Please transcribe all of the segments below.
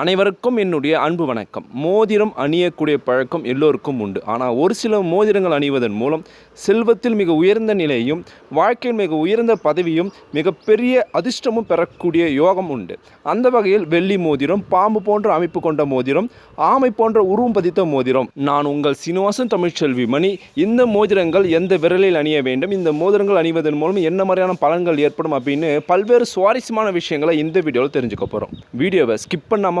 அனைவருக்கும் என்னுடைய அன்பு வணக்கம். மோதிரம் அணியக்கூடிய பழக்கம் எல்லோருக்கும் உண்டு. ஆனால் ஒரு சில மோதிரங்கள் அணிவதன் மூலம் செல்வத்தில் மிக உயர்ந்த நிலையும் வாழ்க்கையில் மிக உயர்ந்த பதவியும் மிகப்பெரிய அதிர்ஷ்டமும் பெறக்கூடிய யோகம் உண்டு. அந்த வகையில் வெள்ளி மோதிரம் பாம்பு போன்ற அமைப்பு கொண்ட மோதிரம் ஆமை போன்ற உருவம் பதித்த மோதிரம் நான் உங்கள் சீனிவாசன் தமிழ்ச்செல்வி மணி இந்த மோதிரங்கள் எந்த விரலில் அணிய வேண்டும் இந்த மோதிரங்கள் அணிவதன் மூலம் என்ன மாதிரியான பலன்கள் ஏற்படும் அப்படின்னு பல்வேறு சுவாரஸ்யமான விஷயங்களை இந்த வீடியோவில் தெரிஞ்சுக்க போகிறோம் வீடியோவை ஸ்கிப் பண்ணாமல்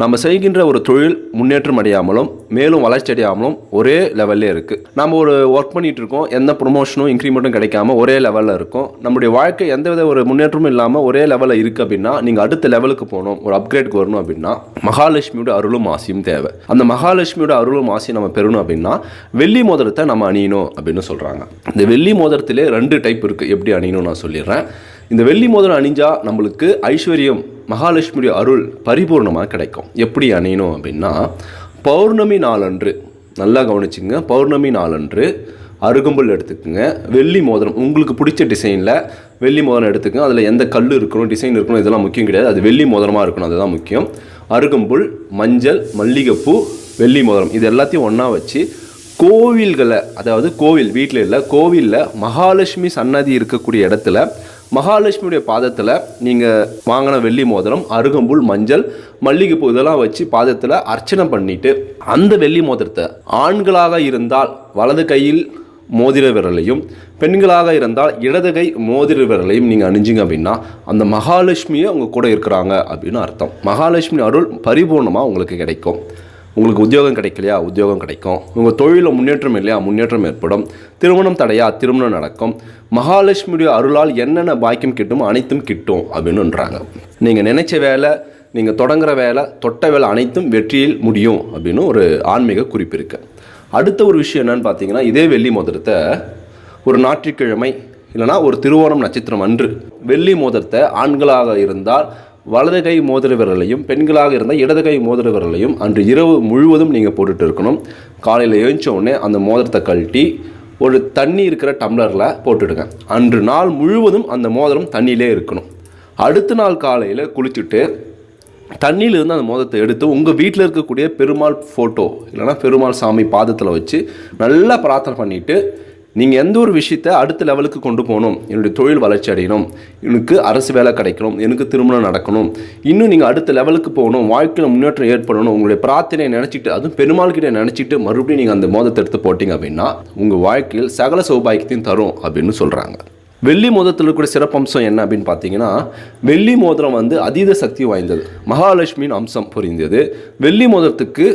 நம்ம செய்கின்ற ஒரு தொழில் முன்னேற்றம் அடையாமலும் மேலும் வளர்ச்சி அடையாமலும் ஒரே லெவல்லே இருக்குது நம்ம ஒரு ஒர்க் பண்ணிகிட்டு இருக்கோம் எந்த ப்ரொமோஷனும் இன்க்ரிமெண்ட்டும் கிடைக்காம ஒரே லெவலில் இருக்கும். நம்முடைய வாழ்க்கை எந்தவித ஒரு முன்னேற்றமும் இல்லாமல் ஒரே லெவலில் இருக்குது அப்படின்னா நீங்கள் அடுத்த லெவலுக்கு போகணும் ஒரு அப்கிரேட்க்கு வரணும் அப்படின்னா மகாலட்சுமியோட அருளும் ஆசையும் தேவை. அந்த மகாலட்சுமியோட அருளும் ஆசையும் நம்ம பெறணும் அப்படின்னா வெள்ளி மோதிரத்தை நம்ம அணியணும் அப்படின்னு சொல்கிறாங்க இந்த வெள்ளி மோதிரத்திலே ரெண்டு டைப் இருக்குது எப்படி அணியணும் நான் சொல்லிடுறேன். இந்த வெள்ளி மோதிரம் அணிஞ்சால் நம்மளுக்கு ஐஸ்வர்யம் மகாலட்சுமியுடைய அருள் பரிபூர்ணமாக கிடைக்கும். எப்படி அணியணும் அப்படின்னா பௌர்ணமி நாளன்று நல்லா கவனிச்சுங்க பௌர்ணமி நாளன்று அருகம்புல் எடுத்துக்கோங்க. வெள்ளி மோதிரம் உங்களுக்கு பிடிச்ச டிசைனில் வெள்ளி மோதிரம் எடுத்துக்கங்க. அதில் எந்த கல் இருக்கணும் டிசைன் இருக்கணும் இதெல்லாம் முக்கியம் கிடையாது. அது வெள்ளி மோதிரமாக இருக்கணும் அதுதான் முக்கியம். அருகம்புல் மஞ்சள் மல்லிகைப்பூ வெள்ளி மோதிரம் இது எல்லாத்தையும் ஒன்றா வச்சு கோவில்களை அதாவது கோவில் வீட்டில் இல்லை கோவிலில் மகாலட்சுமி சன்னதி இருக்கக்கூடிய இடத்துல மகாலட்சுமியுடைய பாதத்தில் நீங்கள் வாங்கின வெள்ளி மோதிரம் அருகம்புல் மஞ்சள் மல்லிகைப்பூ இதெல்லாம் வச்சு பாதத்தில் அர்ச்சனை பண்ணிட்டு அந்த வெள்ளி மோதிரத்தை ஆண்களாக இருந்தால் வலது கையில் மோதிர விரலையும் பெண்களாக இருந்தால் இடது கை மோதிர விரலையும் நீங்கள் அணிஞ்சிங்க அப்படின்னா அந்த மகாலட்சுமியை உங்கள் கூட இருக்கிறாங்க அப்படின்னு அர்த்தம். மகாலட்சுமி அருள் பரிபூர்ணமாக உங்களுக்கு கிடைக்கும். உங்களுக்கு உத்தியோகம் கிடைக்கலையா? உத்தியோகம் கிடைக்கும். உங்கள் தொழிலில் முன்னேற்றம் இல்லையா? முன்னேற்றம் ஏற்படும். திருமணம் தடையா? திருமணம் நடக்கும். மகாலட்சுமியுடைய அருளால் என்னென்ன பாக்கியம் கிட்டுமோ அனைத்தும் கிட்டும் அப்படின்னுன்றாங்க. நீங்கள் நினைச்ச வேலை நீங்கள் தொடங்குற வேலை தொட்ட வேலை அனைத்தும் வெற்றியில் முடியும் அப்படின்னு ஒரு ஆன்மீக குறிப்பு இருக்கு. அடுத்த ஒரு விஷயம் என்னன்னு பார்த்தீங்கன்னா இதே வெள்ளி மோதிரத்தை ஒரு ஞாயிற்றுக்கிழமை இல்லைனா ஒரு திருவோணம் நட்சத்திரம் அன்று வெள்ளி மோதிரத்தை ஆண்களாக இருந்தால் வலது கை மோதிர விரலையும் பெண்களாக இருந்தால் இடது கை மோதிர விரலையும் அன்று இரவு முழுவதும் நீங்கள் போட்டுட்டு இருக்கணும். காலையில் எழுந்த உடனே அந்த மோதிரத்தை கழட்டி ஒரு தண்ணி இருக்கிற டம்ளரில் போட்டுடுங்க. அன்று நாள் முழுவதும் அந்த மோதிரம் தண்ணியிலே இருக்கணும். அடுத்த நாள் காலையில் குளிச்சுட்டு தண்ணியிலிருந்து அந்த மோதத்தை எடுத்து உங்கள் வீட்டில் இருக்கக்கூடிய பெருமாள் ஃபோட்டோ இல்லைன்னா பெருமாள் சாமி பாதத்தில் வச்சு நல்லா பிரார்த்தனை பண்ணிவிட்டு நீங்கள் எந்த ஒரு விஷயத்தை அடுத்த லெவலுக்கு கொண்டு போகணும்? என்னுடைய தொழில் வளர்ச்சி அடையணும். எனக்கு அரசு வேலை கிடைக்கணும். எனக்கு திருமணம் நடக்கணும். இன்னும் நீங்கள் அடுத்த லெவலுக்கு போகணும். வாழ்க்கையில் முன்னேற்றம் ஏற்படணும். உங்களுடைய பிரார்த்தனையை நினச்சிட்டு அதுவும் பெருமாள் கிட்டே நினச்சிட்டு மறுபடியும் நீங்கள் அந்த மோதத்தை எடுத்து போட்டிங்க அப்படின்னா உங்கள் வாழ்க்கையில் சகல சௌபாகியத்தையும் தரும் அப்படின்னு சொல்கிறாங்க வெள்ளி மோதிரத்தில் இருக்கக்கூடிய சிறப்பம்சம் என்ன அப்படின்னு பார்த்தீங்கன்னா வெள்ளி மோதிரம் வந்து அதீத சக்தி வாய்ந்தது. மகாலட்சுமியின் அம்சம் புரிந்தது வெள்ளி மோதிரத்துக்கு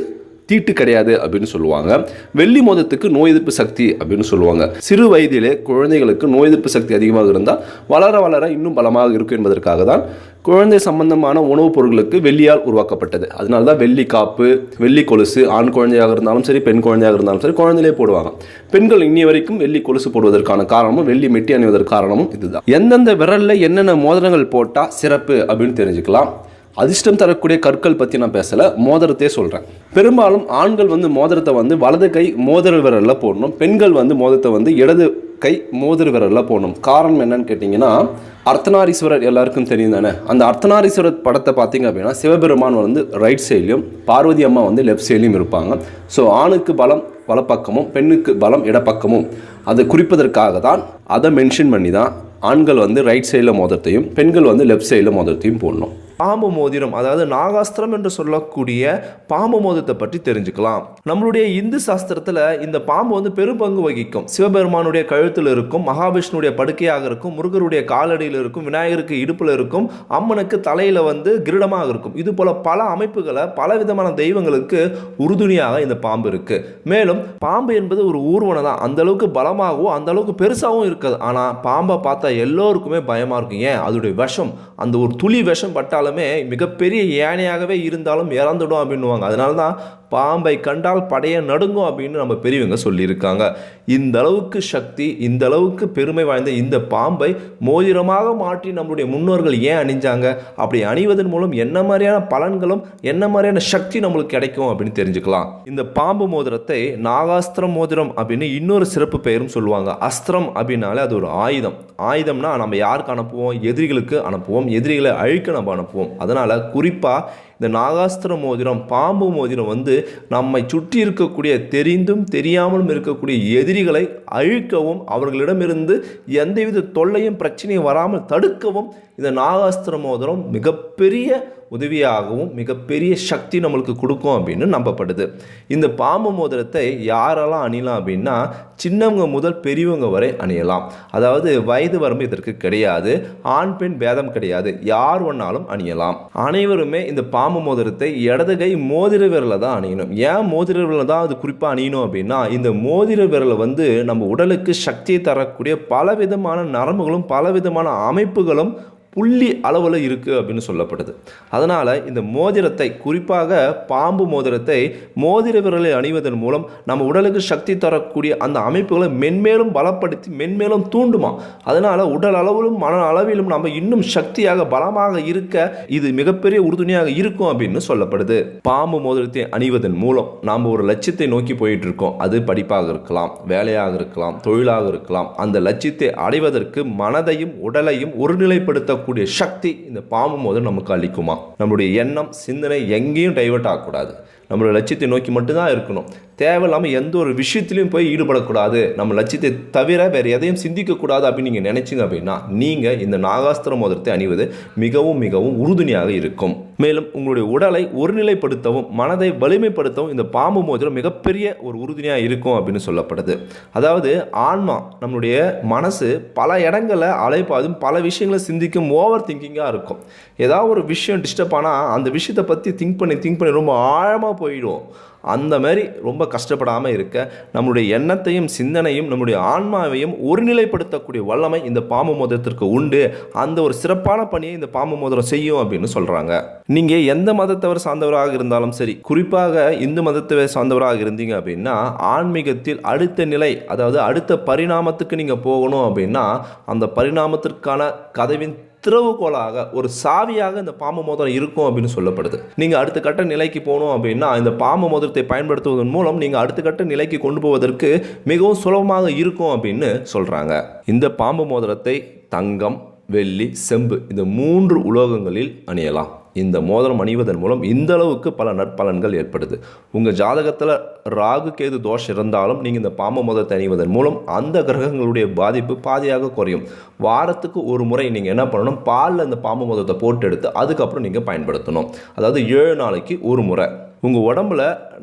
தீட்டு கிடையாது அப்படின்னு சொல்லுவாங்க. வெள்ளி மோதத்துக்கு நோய் எதிர்ப்பு சக்தி அப்படின்னு சொல்லுவாங்க. சிறு வயதிலே குழந்தைகளுக்கு நோய் எதிர்ப்பு சக்தி அதிகமாக இருந்தால் வளர வளர இன்னும் பலமாக இருக்கும் என்பதற்காக தான் குழந்தை சம்பந்தமான உணவுப் பொருட்களுக்கு வெள்ளியால் உருவாக்கப்பட்டது. அதனால தான் வெள்ளி காப்பு வெள்ளி கொலுசு ஆண் குழந்தையாக இருந்தாலும் சரி பெண் குழந்தையாக இருந்தாலும் சரி குழந்தையிலே போடுவாங்க. பெண்கள் இன்னி வரைக்கும் வெள்ளி கொலுசு போடுவதற்கான காரணமும் வெள்ளி மெட்டி அணிவதற்கு காரணமும் இதுதான். எந்தெந்த விரலில் என்னென்ன மோதிரங்கள் போட்டால் சிறப்பு அப்படின்னு தெரிஞ்சுக்கலாம். அதிர்ஷ்டம் தரக்கூடிய கற்கள் பற்றி நான் பேசலை மோதிரத்தையே சொல்கிறேன் பெரும்பாலும் ஆண்கள் வந்து மோதிரத்தை வந்து வலது கை மோதிர விரலில் போடணும் பெண்கள் வந்து மோதிரத்தை வந்து இடது கை மோதிர விரலில் போடணும். காரணம் என்னன்னு கேட்டிங்கன்னா அர்த்தநாரீஸ்வரர் எல்லாருக்கும் தெரியும் தானே? அந்த அர்த்தநாரீஸ்வரர் படத்தை பார்த்தீங்க அப்படின்னா சிவபெருமான் வந்து ரைட் சைட்லையும் பார்வதி அம்மா வந்து லெஃப்ட் சைட்லையும் இருப்பாங்க. ஸோ ஆணுக்கு பலம் வலப்பக்கமும் பெண்ணுக்கு பலம் இடப்பக்கமும். அதை குறிப்பதற்காக தான் அதை மென்ஷன் பண்ணி தான் ஆண்கள் வந்து ரைட் சைடில் மோதிரத்தையும் பெண்கள் வந்து லெஃப்ட் சைடில் மோதிரத்தையும் போடணும். பாம்பு மோதிரம் அதாவது நாகாஸ்திரம் என்று சொல்லக்கூடிய பாம்பு மோதிரத்தை பற்றி தெரிஞ்சுக்கலாம். நம்மளுடைய இந்து சாஸ்திரத்தில் இந்த பாம்பு வந்து பெரும் பங்கு வகிக்கும். சிவபெருமானுடைய கழுத்தில் இருக்கும் மகாவிஷ்ணுடைய படுக்கையாக இருக்கும் முருகருடைய காலடியில் இருக்கும் விநாயகருக்கு இடுப்பில் இருக்கும் அம்மனுக்கு தலையில் வந்து கிரீடமாக இருக்கும். இது போல பல அமைப்புகளை பல விதமான தெய்வங்களுக்கு உறுதுணையாக இந்த பாம்பு இருக்கு. மேலும் பாம்பு என்பது ஒரு ஊர்வனம் தான் அந்த அளவுக்கு பலமாகவும் அந்த அளவுக்கு பெருசாகவும் இருக்காது. ஆனால் பாம்பை பார்த்தா எல்லோருக்குமே பயமாக இருக்கும். ஏன்? அதோடைய விஷம் அந்த ஒரு துளி விஷம் பட்டாலுமே மிகப்பெரிய யானையாகவே இருந்தாலும் இறந்துடும் அப்படின்னுவாங்க. அதனால தான் பாம்பை கண்டால் படைய நடுங்கும் அப்படின்னு நம்ம பெரியவங்க சொல்லியிருக்காங்க. இந்த அளவுக்கு சக்தி இந்த அளவுக்கு பெருமை வாய்ந்த இந்த பாம்பை மோதிரமாக மாற்றி நம்மளுடைய முன்னோர்கள் ஏன் அணிஞ்சாங்க? அப்படி அணிவதன் மூலம் என்ன மாதிரியான பலன்களும் என்ன மாதிரியான சக்தி நம்மளுக்கு கிடைக்கும் அப்படின்னு தெரிஞ்சுக்கலாம். இந்த பாம்பு மோதிரத்தை நாகாஸ்திரம் மோதிரம் அப்படின்னு இன்னொரு சிறப்பு பெயரும் சொல்லுவாங்க. அஸ்திரம் அப்படின்னாலே அது ஒரு ஆயுதம். ஆயுதம்னா நம்ம யாருக்கு அனுப்புவோம்? எதிரிகளுக்கு அனுப்புவோம். எதிரிகளை அழிக்க நம்ம அனுப்புவோம். அதனால் குறிப்பாக இந்த நாகாஸ்திர மோதிரம் பாம்பு மோதிரம் வந்து நம்மை சுற்றி இருக்கக்கூடிய தெரிந்தும் தெரியாமலும் இருக்கக்கூடிய எதிரிகளை அழிக்கவும் அவர்களிடமிருந்து எந்தவித தொல்லையும் பிரச்சனையும் வராமல் தடுக்கவும் இந்த நாகாஸ்திர மோதிரம் மிகப்பெரிய உதவியாகவும் மிகப்பெரிய சக்தி நம்மளுக்கு கொடுக்கும் அப்படின்னு நம்பப்படுது. இந்த பாம்பு மோதிரத்தை யாரெல்லாம் அணியலாம் அப்படின்னா சின்னவங்க முதல் பெரியவங்க வரை அணியலாம். அதாவது வயது வரம்பு இதற்கு கிடையாது ஆண் பெண் பேதம் கிடையாது யார் ஒன்னாலும் அணியலாம். அனைவருமே இந்த பாம்பு மோதிரத்தை இடது கை மோதிர விரலை தான் அணியணும். ஏன் மோதிர விரலை தான் அது குறிப்பாக அணியணும் அப்படின்னா இந்த மோதிர விரலை வந்து நம்ம உடலுக்கு சக்தியை தரக்கூடிய பலவிதமான நரம்புகளும் பலவிதமான அமைப்புகளும் புள்ளி அளவில் இருக்குது அப்படின்னு சொல்லப்படுது. அதனால் இந்த மோதிரத்தை குறிப்பாக பாம்பு மோதிரத்தை மோதிர விரலை அணிவதன் மூலம் நம்ம உடலுக்கு சக்தி தரக்கூடிய அந்த அமைப்புகளை மென்மேலும் பலப்படுத்தி மென்மேலும் தூண்டுமா? அதனால் உடல் அளவிலும் மன அளவிலும் நம்ம இன்னும் சக்தியாக பலமாக இருக்க இது மிகப்பெரிய உறுதுணையாக இருக்கும் அப்படின்னு சொல்லப்படுது. பாம்பு மோதிரத்தை அணிவதன் மூலம் நாம் ஒரு லட்சியத்தை நோக்கி போயிட்டு இருக்கோம். அது படிப்பாக இருக்கலாம் வேலையாக இருக்கலாம் தொழிலாக இருக்கலாம். அந்த லட்சியத்தை அடைவதற்கு மனதையும் உடலையும் தரக்கூடிய சக்தி இந்த பாம்பு முதல் நமக்கு அளிக்குமா? நம்மளுடைய எண்ணம் சிந்தனை எங்கேயும் டைவர்ட் ஆகக்கூடாது. நம்மளோட லட்சியத்தை நோக்கி மட்டும்தான் இருக்கணும். தேவையில்லாமல் எந்த ஒரு விஷயத்துலையும் போய் ஈடுபடக்கூடாது. நம்ம லட்சியத்தை தவிர வேறு எதையும் சிந்திக்கக்கூடாது அப்படின்னு நீங்கள் நினச்சிங்க அப்படின்னா நீங்கள் இந்த நாகாஸ்திர மோதிரத்தை அணிவது மிகவும் மிகவும் உறுதுணையாக இருக்கும். மேலும் உங்களுடைய உடலை ஒருநிலைப்படுத்தவும் மனதை வலிமைப்படுத்தவும் இந்த பாம்பு மோதிரம் மிகப்பெரிய ஒரு உறுதுணையாக இருக்கும் அப்படின்னு சொல்லப்படுது. அதாவது ஆன்மா நம்மளுடைய மனசு பல இடங்களில் அலைப்பாதும் பல விஷயங்களை சிந்திக்கும் ஓவர் திங்கிங்காக இருக்கும். ஏதாவது ஒரு விஷயம் டிஸ்டர்ப் ஆனால் அந்த விஷயத்தை பற்றி திங்க் பண்ணி திங்க் பண்ணி ரொம்ப ஆழமாக போயிடும். அந்த மாதிரி ரொம்ப கஷ்டப்படாமல் இருக்க நம்மளுடைய எண்ணத்தையும் சிந்தனையும் நம்முடைய ஆன்மாவையும் ஒருநிலைப்படுத்தக்கூடிய வல்லமை இந்த பாம்பு மோதிரத்திற்கு உண்டு. அந்த ஒரு சிறப்பான பணியை இந்த பாம்பு மோதிரம் செய்யும் அப்படின்னு சொல்கிறாங்க நீங்கள் எந்த மதத்தவர் சார்ந்தவராக இருந்தாலும் சரி குறிப்பாக இந்து மதத்தவர் சார்ந்தவராக இருந்தீங்க அப்படின்னா ஆன்மீகத்தில் அடுத்த நிலை அதாவது அடுத்த பரிணாமத்துக்கு நீங்கள் போகணும் அப்படின்னா அந்த பரிணாமத்திற்கான கதவின் திறவுகோலாக ஒரு சாவியாக இந்த பாம்பு மோதிரம் இருக்கும் அப்படின்னு சொல்லப்படுது. நீங்கள் அடுத்த கட்ட நிலைக்கு போகணும் அப்படின்னா இந்த பாம்பு மோதிரத்தை பயன்படுத்துவதன் மூலம் நீங்கள் அடுத்த கட்ட நிலைக்கு கொண்டு போவதற்கு மிகவும் சுலபமாக இருக்கும் அப்படின்னு சொல்கிறாங்க இந்த பாம்பு மோதிரத்தை தங்கம் வெள்ளி செம்பு இந்த மூன்று உலோகங்களில் அணியலாம். இந்த மோதிரம் அணிவதன் மூலம் இந்த அளவுக்கு பல நற்பலன்கள் ஏற்படுது. உங்கள் ஜாதகத்தில் ராகு கேது தோஷம் இருந்தாலும் நீங்கள் இந்த பாம்பு மோதிரத்தை அணிவதன் மூலம் அந்த கிரகங்களுடைய பாதிப்பு பாதியாக குறையும். வாரத்துக்கு ஒரு முறை நீங்கள் என்ன பண்ணணும்? பாலில் இந்த பாம்பு மோதிரத்தை போட்டு எடுத்து அதுக்கப்புறம் நீங்கள் பயன்படுத்தணும். அதாவது ஏழு நாளைக்கு ஒரு முறை. உங்கள் உடம்புல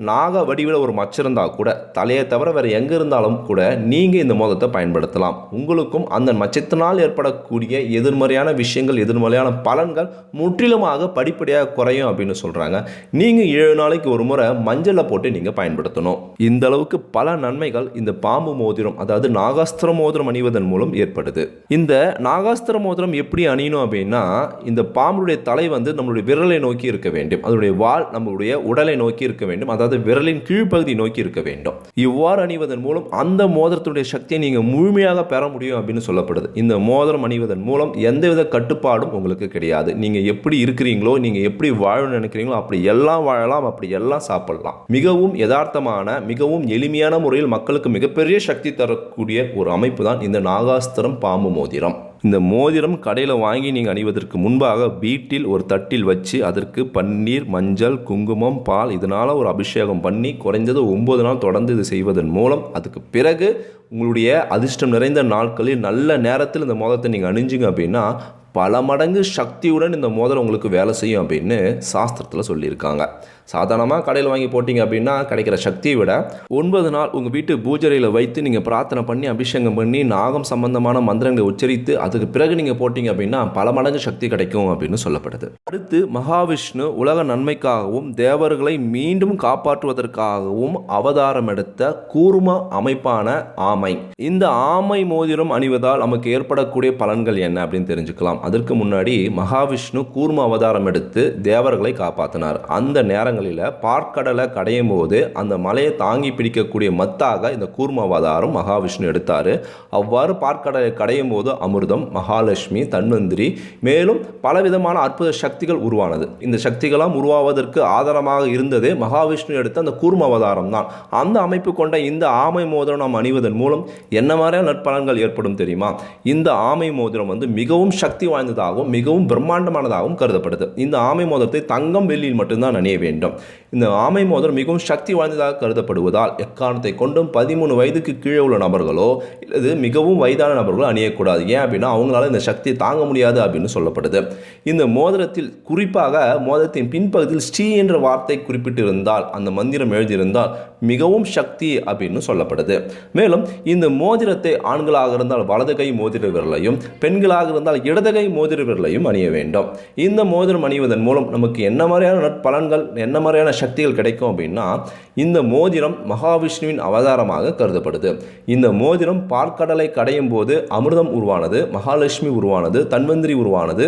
நாக வடிவில் ஒரு மச்சம் இருந்தால் கூட தலையை தவிர வேறு எங்கே இருந்தாலும் கூட நீங்கள் இந்த மோதத்தை பயன்படுத்தலாம். உங்களுக்கும் அந்த மச்சத்தினால் ஏற்படக்கூடிய எதிர்மறையான விஷயங்கள் எதிர்மறையான பலன்கள் முற்றிலுமாக படிப்படியாக குறையும் அப்படின்னு சொல்கிறாங்க நீங்கள் ஏழு நாளைக்கு ஒரு முறை மஞ்சளை போட்டு நீங்கள் பயன்படுத்தணும். இந்த அளவுக்கு பல நன்மைகள் இந்த பாம்பு மோதிரம் அதாவது நாகாஸ்திர மோதிரம் அணிவதன் மூலம் ஏற்படுது. இந்த நாகாஸ்திர மோதிரம் எப்படி அணியணும் அப்படின்னா இந்த பாம்புடைய தலை வந்து நம்மளுடைய விரலை நோக்கி இருக்க வேண்டும். அதனுடைய வால் நம்மளுடைய உடல் நோக்கி இருக்க வேண்டும். அதாவது விரலின் கீழ்ப்பகுதி நோக்கி இருக்க வேண்டும். இவ்வாறு அணிவதன் மூலம் அந்த மோதிரத்துடைய சக்தியை நீங்கள் முழுமையாக பெற முடியும் அப்படின்னு சொல்லப்படுது. இந்த மோதிரம் அணிவதன் மூலம் எந்தவித கட்டுப்பாடும் உங்களுக்கு கிடையாது. நீங்கள் எப்படி இருக்கிறீங்களோ நீங்கள் எப்படி வாழணும்னு நினைக்கிறீங்களோ அப்படி எல்லாம் வாழலாம் அப்படி எல்லாம் சாப்பிடலாம். மிகவும் யதார்த்தமான மிகவும் எளிமையான முறையில் மக்களுக்கு மிகப்பெரிய சக்தி தரக்கூடிய ஒரு அமைப்பு தான் இந்த நாகாஸ்திரம் பாம்பு மோதிரம். இந்த மோதிரம் கடையில் வாங்கி நீங்கள் அணிவதற்கு முன்பாக வீட்டில் ஒரு தட்டில் வச்சு அதற்கு பன்னீர் மஞ்சள் குங்குமம் பால் இதனால் ஒரு அபிஷேகம் பண்ணி குறைஞ்சது ஒம்பது நாள் தொடர்ந்து இது செய்வதன் மூலம் அதுக்கு பிறகு உங்களுடைய அதிர்ஷ்டம் நிறைந்த நாட்களில் நல்ல நேரத்தில் இந்த மோதிரத்தை நீங்கள் அணிஞ்சிங்க அப்படின்னா பல மடங்கு சக்தியுடன் இந்த மோதிரம் உங்களுக்கு வேலை செய்யும் அப்படின்னு சாஸ்திரத்தில் சொல்லியிருக்காங்க. சாதாரணமாக கடையில் வாங்கி போட்டிங்க அப்படின்னா கிடைக்கிற சக்தியை விட ஒன்பது நாள் உங்கள் வீட்டு பூஜரையில் வைத்து நீங்கள் பிரார்த்தனை பண்ணி அபிஷேகம் பண்ணி நாகம் சம்பந்தமான மந்திரங்களை உச்சரித்து அதுக்கு பிறகு நீங்கள் போட்டிங்க அப்படின்னா பல மடங்கு சக்தி கிடைக்கும் அப்படின்னு சொல்லப்படுது. அடுத்து மகாவிஷ்ணு உலக நன்மைக்காகவும் தேவர்களை மீண்டும் காப்பாற்றுவதற்காகவும் அவதாரம் எடுத்த கூர்ம அமைப்பான ஆமை. இந்த ஆமை மோதிரம் அணிவதால் நமக்கு ஏற்படக்கூடிய பலன்கள் என்ன அப்படின்னு தெரிஞ்சுக்கலாம். அதற்கு முன்னாடி மகாவிஷ்ணு கூர்ம அவதாரம் எடுத்து தேவர்களை காப்பாற்றினார் அந்த நேரங்களில் பார்க்கடலை கடையும் போது அந்த மலையை தாங்கி பிடிக்கக்கூடிய மத்தாக இந்த கூர்மாவதாரம் மகாவிஷ்ணு எடுத்தார். அவ்வாறு பார்க்கடலை கடையும் போது அமிர்தம் மகாலட்சுமி தன்வந்திரி மேலும் பலவிதமான அற்புத சக்திகள் உருவானது. இந்த சக்திகளாம் உருவாவதற்கு ஆதாரமாக இருந்தது மகாவிஷ்ணு எடுத்த அந்த கூர்ம அவதாரம் தான். அந்த அமைப்பு கொண்ட இந்த ஆமை மோதிரம் நாம் அணிவதன் மூலம் என்ன மாதிரியான நற்பலன்கள் ஏற்படும் தெரியுமா? இந்த ஆமை மோதிரம் வந்து மிகவும் சக்தி வாய்ந்ததாகவும் மிகவும் பிரம்மாண்டமானதாகவும் கருதப்படுது. இந்த ஆமை மோதிரத்தை தங்கம் வெள்ளியில் மட்டும்தான் அணிய வேண்டும். இந்த ஆமை மோதிரம் மிகவும் சக்தி வாய்ந்ததாக கருதப்படுவதால் எக்காரணத்தை கொண்டும் பதிமூணு வயதுக்கு கீழே உள்ள நபர்களோ இல்லது மிகவும் வயதான நபர்களோ அணியக்கூடாது. ஏன் அப்படின்னா அவங்களால இந்த சக்தியை தாங்க முடியாது அப்படின்னு சொல்லப்படுது. இந்த மோதிரத்தில் குறிப்பாக மோதிரத்தின் பின்பகுதியில் ஸ்ரீ என்ற வார்த்தை குறிப்பிட்டிருந்தால் அந்த மந்திரம் எழுதியிருந்தால் மிகவும் சக்தி அப்படின்னு சொல்லப்படுது. மேலும் இந்த மோதிரத்தை ஆண்களாக இருந்தால் வலது கை மோதிர விரலையும் பெண்களாக இருந்தால் இடது கை மோதிர விரலையும் அணிய வேண்டும். இந்த மோதிரம் அணிவதன் மூலம் நமக்கு என்ன மாதிரியான நற்பலன்கள் என்ன மாதிரியான சக்திகள் கிடைக்கும் அப்படின்னா இந்த மோதிரம் மகாவிஷ்ணுவின் அவதாரமாக கருதப்படுது. இந்த மோதிரம் பாற்கடலை கடையும் போது அமிர்தம் உருவானது மகாலட்சுமி உருவானது தன்வந்திரி உருவானது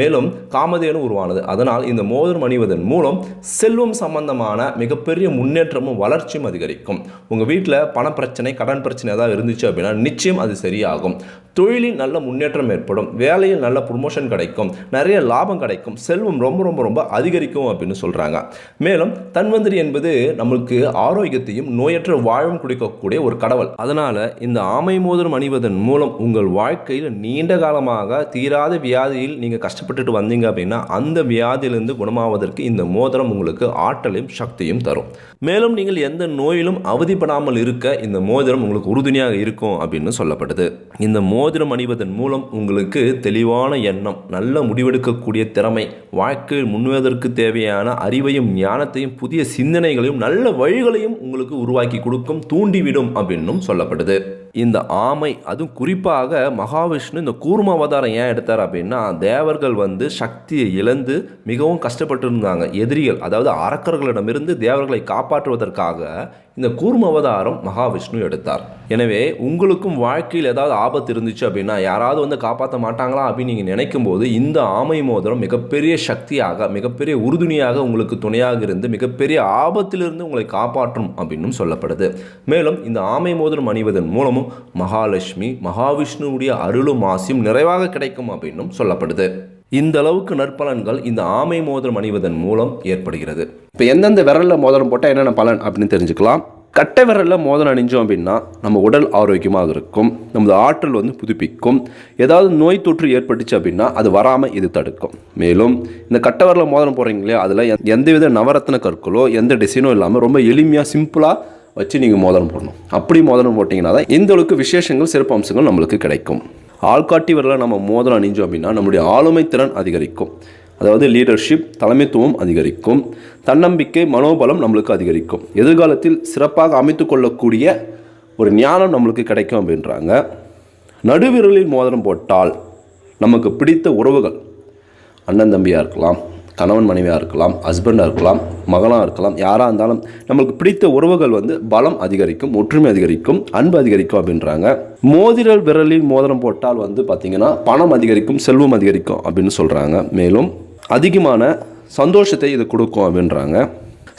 மேலும் காமதேனு உருவானது. அதனால் இந்த மோதிரம் அணிவதன் மூலம் செல்வம் சம்பந்தமான மிகப்பெரிய முன்னேற்றமும் வளர்ச்சியும் அதிகரிக்கும். உங்கள் வீட்டில் பணப்பிரச்சனை கடன் பிரச்சனை ஏதாவது இருந்துச்சு அப்படின்னா நிச்சயம் அது சரியாகும். தொழிலில் நல்ல முன்னேற்றம் ஏற்படும். வேலையில் நல்ல ப்ரொமோஷன் கிடைக்கும். நிறைய லாபம் கிடைக்கும். செல்வம் ரொம்ப ரொம்ப ரொம்ப அதிகரிக்கும் அப்படின்னு சொல்கிறாங்க மேலும் தன்வந்திரி என்பது நம்மளுக்கு ஆரோக்கியத்தையும் நோயற்ற வாழும் குடிக்கக்கூடிய ஒரு கடவுள். அதனால் இந்த ஆமை மோதிரம் அணிவதன் மூலம் உங்கள் வாழ்க்கையில் நீண்ட காலமாக தீராத வியாதியில் நீங்கள் கஷ்டப்பட்டுட்டு வந்தீங்க அப்படின்னா அந்த வியாதியிலிருந்து குணமாவதற்கு இந்த மோதிரம் உங்களுக்கு ஆற்றலையும் சக்தியும் தரும். மேலும் நீங்கள் எந்த நோயிலும் அவதிப்படாமல் இருக்க இந்த மோதிரம் உங்களுக்கு உறுதுணையாக இருக்கும் அப்படின்னு சொல்லப்படுது. இந்த மோதிரம் அணிவதன் மூலம் உங்களுக்கு தெளிவான எண்ணம் நல்ல முடிவெடுக்கக்கூடிய திறமை வாழ்க்கையில் முன்னுவதற்கு தேவையான அறிவையும் ஞானத்தையும் புதிய சிந்தனைகளையும் நல்ல வழிகளையும் உங்களுக்கு உருவாக்கி கொடுக்கும் தூண்டிவிடும் அப்படின்னும் சொல்லப்படுது. இந்த ஆமை அதுவும் குறிப்பாக மகாவிஷ்ணு இந்த கூர்ம அவதாரம் ஏன் எடுத்தார் அப்படின்னா தேவர்கள் வந்து சக்தியை இழந்து மிகவும் கஷ்டப்பட்டு இருந்தாங்க எதிரிகள் அதாவது அரக்கர்களிடமிருந்து தேவர்களை காப்பாற்றுவதற்காக இந்த கூர்ம அவதாரம் மகாவிஷ்ணு எடுத்தார். எனவே உங்களுக்கும் வாழ்க்கையில் ஏதாவது ஆபத்து இருந்துச்சு அப்படின்னா யாராவது வந்து காப்பாற்ற மாட்டாங்களா அப்படின்னு நீங்கள் நினைக்கும் போது இந்த ஆமை மோதிரம் மிகப்பெரிய சக்தியாக மிகப்பெரிய உறுதுணையாக உங்களுக்கு துணையாக இருந்து மிகப்பெரிய ஆபத்திலிருந்து உங்களை காப்பாற்றும் அப்படின்னும் சொல்லப்படுது. மேலும் இந்த ஆமை மோதிரம் அணிவதன் மூலமும் மகாலட்சுமி மகாவிஷ்ணுவுடைய அருளும் ஆசியும் நிறைவாக கிடைக்கும் அப்படின்னும் சொல்லப்படுது. இந்த அளவுக்கு நற்பலன்கள் இந்த ஆமை மோதிரம் அணிவதன் மூலம் ஏற்படுகிறது. இப்போ எந்தெந்த விரலில் மோதிரம் போட்டால் என்னென்ன பலன் அப்படின்னு தெரிஞ்சுக்கலாம். கட்டை விரலில் மோதிரம் அணிஞ்சோம் அப்படின்னா நம்ம உடல் ஆரோக்கியமாக இருக்கும். நமது ஆற்றல் வந்து புதுப்பிக்கும். ஏதாவது நோய் தொற்று ஏற்பட்டுச்சு அப்படின்னா அது வராமல் இது தடுக்கும். மேலும் இந்த கட்டை விரலில் மோதிரம் போடுறீங்க இல்லையா? அதில் எந்த- எந்தவித நவரத்ன கற்களோ எந்த டிசைனும் இல்லாமல் ரொம்ப எளிமையாக சிம்பிளாக வச்சு நீங்கள் மோதிரம் போடணும். அப்படி மோதிரம் போட்டிங்கன்னா தான் இந்த அளவுக்கு விசேஷங்கள் சிறப்பு அம்சங்கள் நம்மளுக்கு கிடைக்கும். ஆள்காட்டி விரலை நம்ம மோதல் அணிஞ்சோம் அப்படின்னா நம்முடைய ஆளுமை திறன் அதிகரிக்கும். அதாவது லீடர்ஷிப் தலைமைத்துவம் அதிகரிக்கும். தன்னம்பிக்கை மனோபலம் நம்மளுக்கு அதிகரிக்கும். எதிர்காலத்தில் சிறப்பாக அமைத்து கொள்ளக்கூடிய ஒரு ஞானம் நம்மளுக்கு கிடைக்கும் அப்படின்றாங்க. நடுவிரலில் மோதிரம் போட்டால் நமக்கு பிடித்த உறவுகள். அண்ணன் தம்பியாக இருக்கலாம். கணவன் மனைவியாக இருக்கலாம் ஹஸ்பண்டாக இருக்கலாம் மகனாக இருக்கலாம் யாராக இருந்தாலும் நம்மளுக்கு பிடித்த உறவுகள் வந்து பலம் அதிகரிக்கும் ஒற்றுமை அதிகரிக்கும் அன்பு அதிகரிக்கும் அப்படின்றாங்க. மோதிரல் விரலில் மோதிரம் போட்டால் வந்து பார்த்திங்கன்னா பணம் அதிகரிக்கும் செல்வம் அதிகரிக்கும் அப்படின்னு சொல்கிறாங்க மேலும் அதிகமான சந்தோஷத்தை இது கொடுக்கும் அப்படின்றாங்க.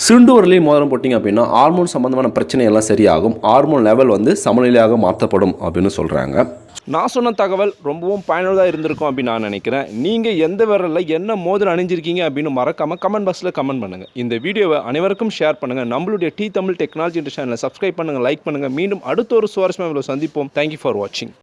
சிண்டு மோதிரம் போட்டிங்க அப்படின்னா ஹார்மோன் சம்மந்தமான பிரச்சனை எல்லாம் சரியாகும். ஹார்மோன் லெவல் வந்து சமநிலையாக மாற்றப்படும் அப்படின்னு சொல்கிறாங்க நான் சொன்ன தகவல் ரொம்பவும் பயனுள்ளதாக இருந்திருக்கும் அப்படின்னு நான் நினைக்கிறேன். நீங்கள் எந்த விரலில் என்ன மோதிரம் அணிஞ்சிருக்கீங்க அப்படின்னு மறக்காமல் கமெண்ட் பாக்ஸில் கமெண்ட் பண்ணுங்கள் இந்த வீடியோவை அனைவருக்கும் ஷேர் பண்ணுங்கள் நம்மளுடைய டி தமிழ் டெக்னாலஜி சேனலை சப்ஸ்கிரைப் பண்ணுங்கள் லைக் பண்ணுங்கள் மீண்டும் அடுத்த ஒரு சுவாரஸ்யமாக சந்திப்போம். தேங்க்யூ ஃபார் வாட்சிங்